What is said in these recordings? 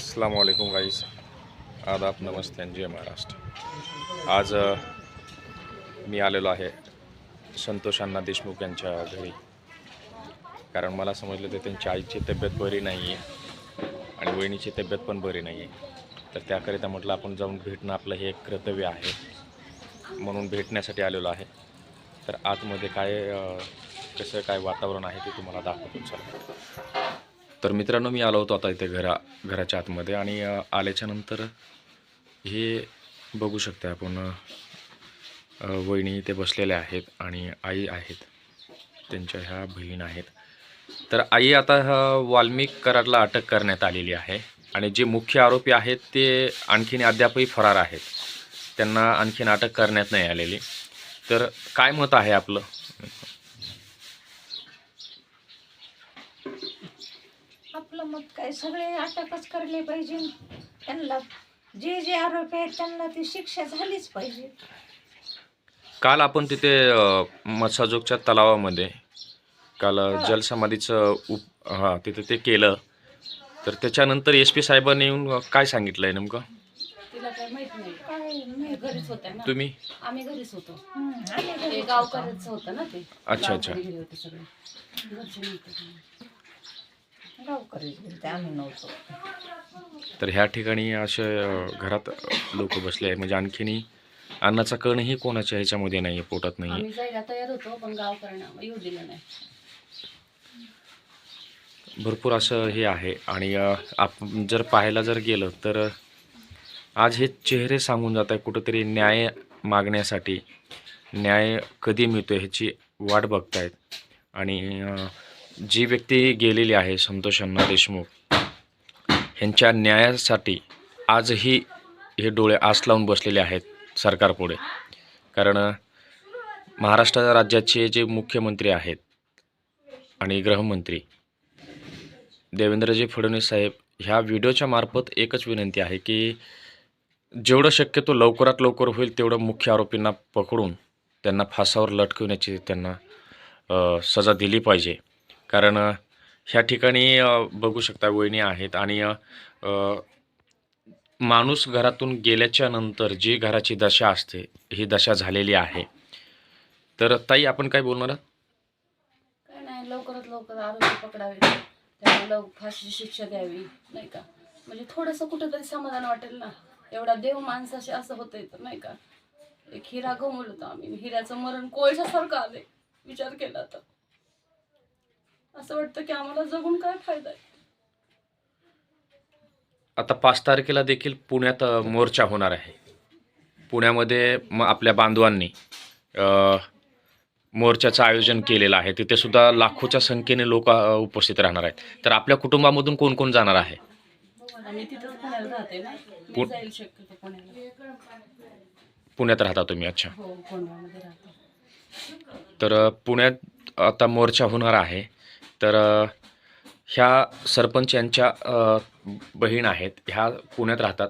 अस्सलाम वालेकुम गाईस आदाब नमस्ते जय महाराष्ट्र. आज मी आलेलो आहे संतोष अण्णा देशमुख यांच्या घरी. कारण मला समजलं ते त्यांच्या आईची तब्येत बरी नाही आहे आणि वहिनीची तब्येत पण बरी नाही आहे तर त्याकरिता म्हटलं आपण जाऊन भेटणं आपलं हे एक कर्तव्य आहे. म्हणून भेटण्यासाठी आलेलो आहे. तर आतमध्ये काय कसं काय वातावरण आहे ते तुम्हाला दाखवतो. चला. तर मित्रांनो मी आलो होतो आता इथे घरा घराच्या आतमध्ये आणि आल्याच्यानंतर आल्याच्यानंतर हे बघू शकता आपण वहिणी वहिनी इथे बसलेल्या आहेत आणि आई आहेत. त्यांच्या ह्या बहीण आहेत. तर आई आता वाल्मिक कराडला अटक करण्यात आलेली आहे आणि जे मुख्य आरोपी आहेत ते आणखीन अद्यापही फरार आहेत. त्यांना आणखीन अटक करण्यात नाही आलेली. तर काय मत आहे आपलं? मत काय सगळे अटकच करले पाहिजे. त्यांना जे जे आरोपी आहेत त्यांना ती शिक्षा झालीच पाहिजे. काल आपण तिथे मत्साजोगच्या तलावामध्ये काल जलसमाधीचं उप हां तिथे ते केलं. तर त्याच्यानंतर एस पी साहेबांनी येऊन काय सांगितलं आहे नेमकं? तिला काय माहीत नाही. काय नाही. घरीच होत्या ना. तुम्ही? आम्ही घरीच होतो. हम्म, आम्ही ते घरीच गावकऱ्याच होतं ना ते. अच्छा, अच्छा. गावकरी घरी होते सगळे. घरचे नव्हते. गावकरीच गेलते, आम्ही नव्हतो. तर ह्या ठिकाणी असे घरात लोक बसले आहे म्हणजे आणखीनही अन्नाचा कणही कोणाच्या ह्याच्यामध्ये नाही आहे पोटात नाही आहे आम्ही जायला तयार होतो पण गावकऱ्यांना येऊ दिलं नाही. भरपूर असं हे आहे. आणि अ, आपण जर पाहायला जर गेलं तर आज हे चेहरे सांगून जात आहे कुठंतरी न्याय मागण्यासाठी. न्याय कधी मिळतो ह्याची वाट बघतायत. आणि अ, जी व्यक्ती गेलेली आहे संतोष अण्णा देशमुख ह्यांच्या न्यायासाठी आजही हे डोळे आस लावून बसलेले आहेत सरकारपुढे कारण महाराष्ट्र राज्याचे जे मुख्यमंत्री आहेत आणि गृहमंत्री देवेंद्रजी फडणवीस साहेब ह्या व्हिडिओच्या मार्फत एकच विनंती आहे की जेवढं शक्यतो लवकरात लवकर होईल तेवढं मुख्य आरोपींना पकडून त्यांना फासावर लटकवण्याची त्यांना सजा दिली पाहिजे. कारण ह्या ठिकाणी बघू शकता वहिनी आहेत आणि माणूस घरातून गेल्याच्यानंतर जी घराची दशा असते ही दशा झालेली आहे. तर ताई आपण काय बोलणार आहात? काय नाही लवकरात लवकर आरोपी पकडावे. त्यांना लव फाशी शिक्षा द्यावी नाही का? म्हणजे थोडंसं कुठंतरी समाधान वाटेल ना. एवढा देव माणसाशी असं होतंय तर नाही का? एक हिरा गमवलो होतं आम्ही. हिऱ्याचं मरण कोळशासारखं आले विचार केला तर. असं वाटतं की आम्हाला जगून काय फायदा आहे? आता पाच तारखेला देखील पुण्यात अ, मोर्चा होणार आहे. पुण्यामध्ये म आपल्या बांधवांनी अ, मोर्चाचं आयोजन केलेलं आहे. तिथे सुद्धा लाखोच्या संख्येने लोक उपस्थित राहणार आहेत. तर आपल्या कुटुंबामधून कोण कोण जाणार आहे? आम्ही तिथंच पुण्याला राहते ना. मी पु- जाईल शक्यतो पुण्याला. पुण्यात राहता तुम्ही अच्छा. हो राहते. तर अ, पुण्यात आता मोर्चा होणार आहे. तर ह्या सरपंच यांच्या बहीण आहेत ह्या पुण्यात राहतात.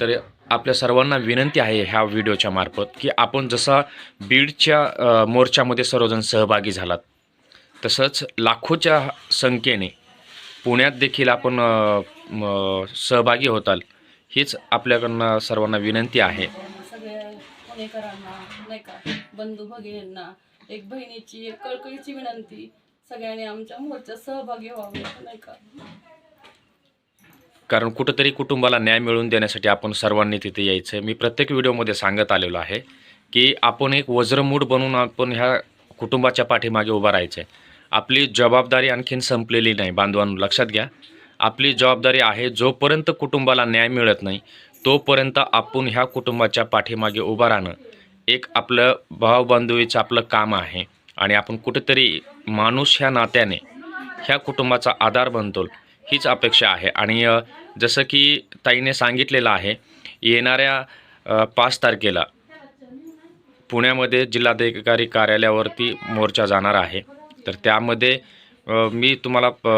तर आपल्या सर्वांना विनंती आहे ह्या व्हिडिओच्या मार्फत की आपण जसा बीडच्या मोर्चामध्ये सर्वजण सहभागी झालात तसंच लाखोच्या संख्येने पुण्यात देखील आपण सहभागी होताल हीच आपल्याकडनं सर्वांना विनंती आहे. पुणेकरांना नाही का? बंधू भगिनींना एक बहिणीची एक कळकळीची विनंती. सगळ्यांनी आमच्या मोर्चात सहभागी व्हावे नाही का? कारण कुठंतरी कुटुंबाला न्याय मिळवून देण्यासाठी आपण सर्वांनी तिथे यायचं आहे. मी प्रत्येक व्हिडिओमध्ये सांगत आलेलो आहे की आपण एक वज्रमूठ बनवून आपण ह्या कुटुंबाच्या पाठीमागे उभा राहायचं आहे आपली जबाबदारी आणखीन संपलेली नाही बांधवांनो लक्षात घ्या. आपली जबाबदारी आहे जोपर्यंत कुटुंबाला न्याय मिळत नाही तोपर्यंत आपण ह्या कुटुंबाच्या पाठीमागे उभं राहणं एक आपलं भावबांधवीचं आपलं काम आहे. आणि आपण कुठेतरी माणूस ह्या नात्याने ह्या कुटुंबाचा आधार बनतो हीच अपेक्षा आहे. आणि जसं की ताईने सांगितलेलं आहे येणाऱ्या पाच तारखेला पुण्यामध्ये जिल्हाधिकारी कार्यालयावरती मोर्चा जाणार आहे. तर त्यामध्ये मी तुम्हाला प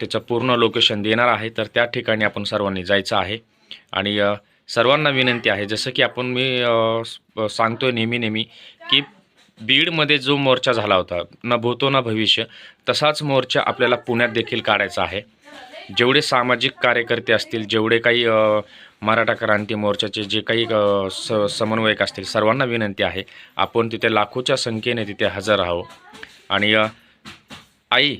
त्याचं पूर्ण लोकेशन देणार आहे. तर त्या ठिकाणी आपण सर्वांनी जायचं आहे. आणि सर्वांना विनंती आहे जसं की आपण मी सांगतो आहे नेहमी नेहमी की बीडमध्ये जो मोर्चा झाला होता न भूतो ना भविष्य तसाच मोर्चा आपल्याला पुण्यात देखील काढायचा आहे. जेवढे सामाजिक कार्यकर्ते असतील जेवढे काही मराठा क्रांती मोर्चाचे जे काही स समन्वयक असतील सर्वांना विनंती आहे आपण तिथे लाखोच्या संख्येने तिथे हजर राहावं आणि आई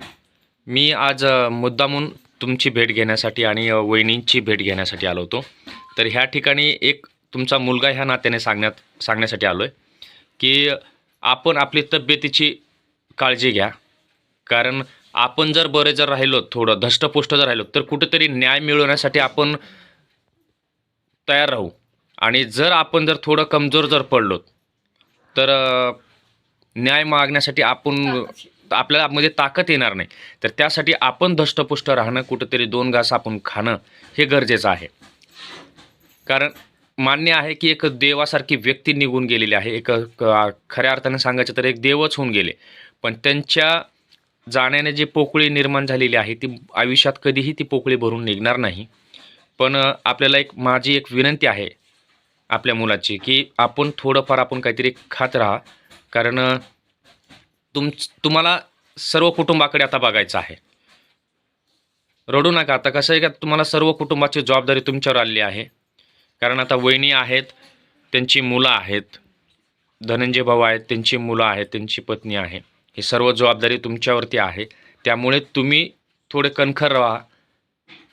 मी आज मुद्दामून तुमची भेट घेण्यासाठी आणि वहिनींची भेट घेण्यासाठी आलो होतो. तर ह्या ठिकाणी एक तुमचा मुलगा ह्या नात्याने सांगण्यात सांगण्यासाठी आलो आहे की आपण आपली तब्येतीची काळजी घ्या. कारण आपण जर बरे जर राहिलो थोडं धष्टपुष्ट जर राहिलो तर कुठेतरी न्याय मिळवण्यासाठी आपण तयार राहू. आणि जर आपण जर थोडं कमजोर जर पडलो तर न्याय मागण्यासाठी आपण आपल्याला म्हणजे ताकद येणार नाही. तर त्यासाठी आपण धष्टपुष्ट राहणं कुठेतरी दोन घास आपण खाणं हे गरजेचं आहे. कारण मान्य आहे की एक देवासारखी व्यक्ती निघून गेलेली आहे. एक खऱ्या अर्थाने सांगायचं तर एक देवच होऊन गेले. पण त्यांच्या जाण्याने जी पोकळी निर्माण झालेली आहे ती आयुष्यात कधीही ती पोकळी भरून निघणार नाही. पण आपल्याला एक माझी एक विनंती आहे आपल्या मुलाची की आपण थोडंफार आपण काहीतरी खात राहा. कारण तुम तुम्हाला सर्व कुटुंबाकडे आता बघायचं आहे. रडू नका. आता कसं आहे का तुम्हाला सर्व कुटुंबाची जबाबदारी तुमच्यावर आलेली आहे. कारण आता वहिनी आहेत त्यांची मुलं आहेत धनंजय भाऊ आहेत त्यांची मुलं आहेत त्यांची पत्नी आहे. ही सर्व जबाबदारी तुमच्यावरती आहे. त्यामुळे तुम्ही थोडे कणखर राहा.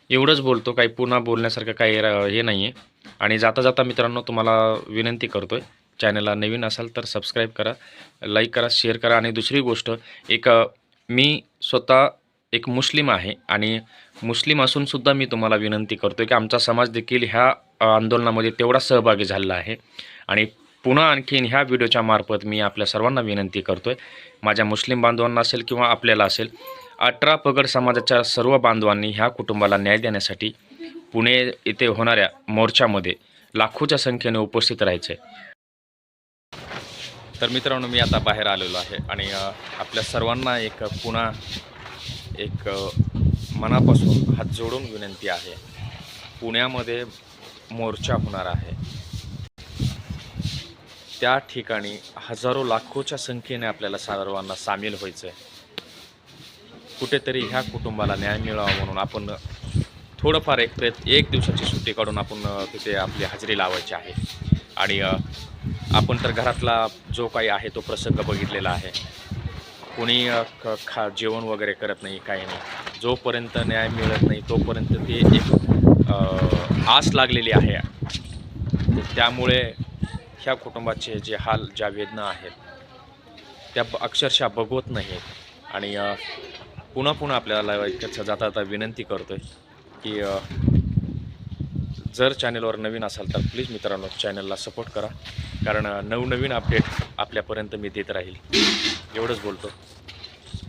एवढंच बोलतो काही पुन्हा बोलण्यासारखं काही र- हे नाही आहे आणि जाता जाता मित्रांनो तुम्हाला विनंती करतो आहे चॅनलला नवीन असाल तर सबस्क्राईब करा लाईक करा शेअर करा. आणि दुसरी गोष्ट एक मी स्वतः एक मुस्लिम आहे आणि मुस्लिम असूनसुद्धा मी तुम्हाला विनंती करतो की आमचा समाज देखील ह्या आंदोलनामध्ये तेवढा सहभागी झालेला आहे. आणि पुन्हा आणखीन ह्या व्हिडिओच्या मार्फत मी आपल्या सर्वांना विनंती करतो आहे माझ्या मुस्लिम बांधवांना असेल किंवा आपल्याला असेल अठरा पगड समाजाच्या सर्व बांधवांनी ह्या कुटुंबाला न्याय देण्यासाठी पुणे येथे होणाऱ्या मोर्चामध्ये लाखोच्या संख्येने उपस्थित राहायचं. तर मित्रांनो मी आता बाहेर आलेलो आहे आणि आपल्या सर्वांना एक पुन्हा एक मनापासून हात जोडून विनंती आहे. पुण्यामध्ये मोर्चा होणार आहे. त्या ठिकाणी हजारो लाखोच्या संख्येने आपल्याला सर्वांना सामील व्हायचं आहे कुठेतरी ह्या कुटुंबाला न्याय मिळावा म्हणून आपण थोडंफार एक प्रयत्न एक दिवसाची सुट्टी काढून आपण तिथे आपली हजेरी लावायची आहे. आणि आपण तर घरातला जो काही आहे तो प्रसंग बघितलेला आहे. कोणी ख खा जेवण वगैरे करत नाही काही नाही. जोपर्यंत न्याय मिळत नाही तोपर्यंत ते एक आस लागलेली आहे. त्यामुळे ह्या कुटुंबाचे जे हाल ज्या वेदना आहेत त्या ब- अक्षरशः बघवत नाहीत. आणि पुन्हा पुन्हा आपल्याला त्याचं जाता जाता विनंती करतो आहे की जर चॅनलवर नवीन असाल तर प्लीज मित्रांनो चॅनलला सपोर्ट करा. कारण नवनवीन अपडेट आपल्यापर्यंत मी देत राहील. एवढंच बोलतो.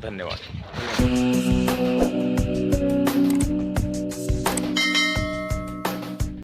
धन्यवाद.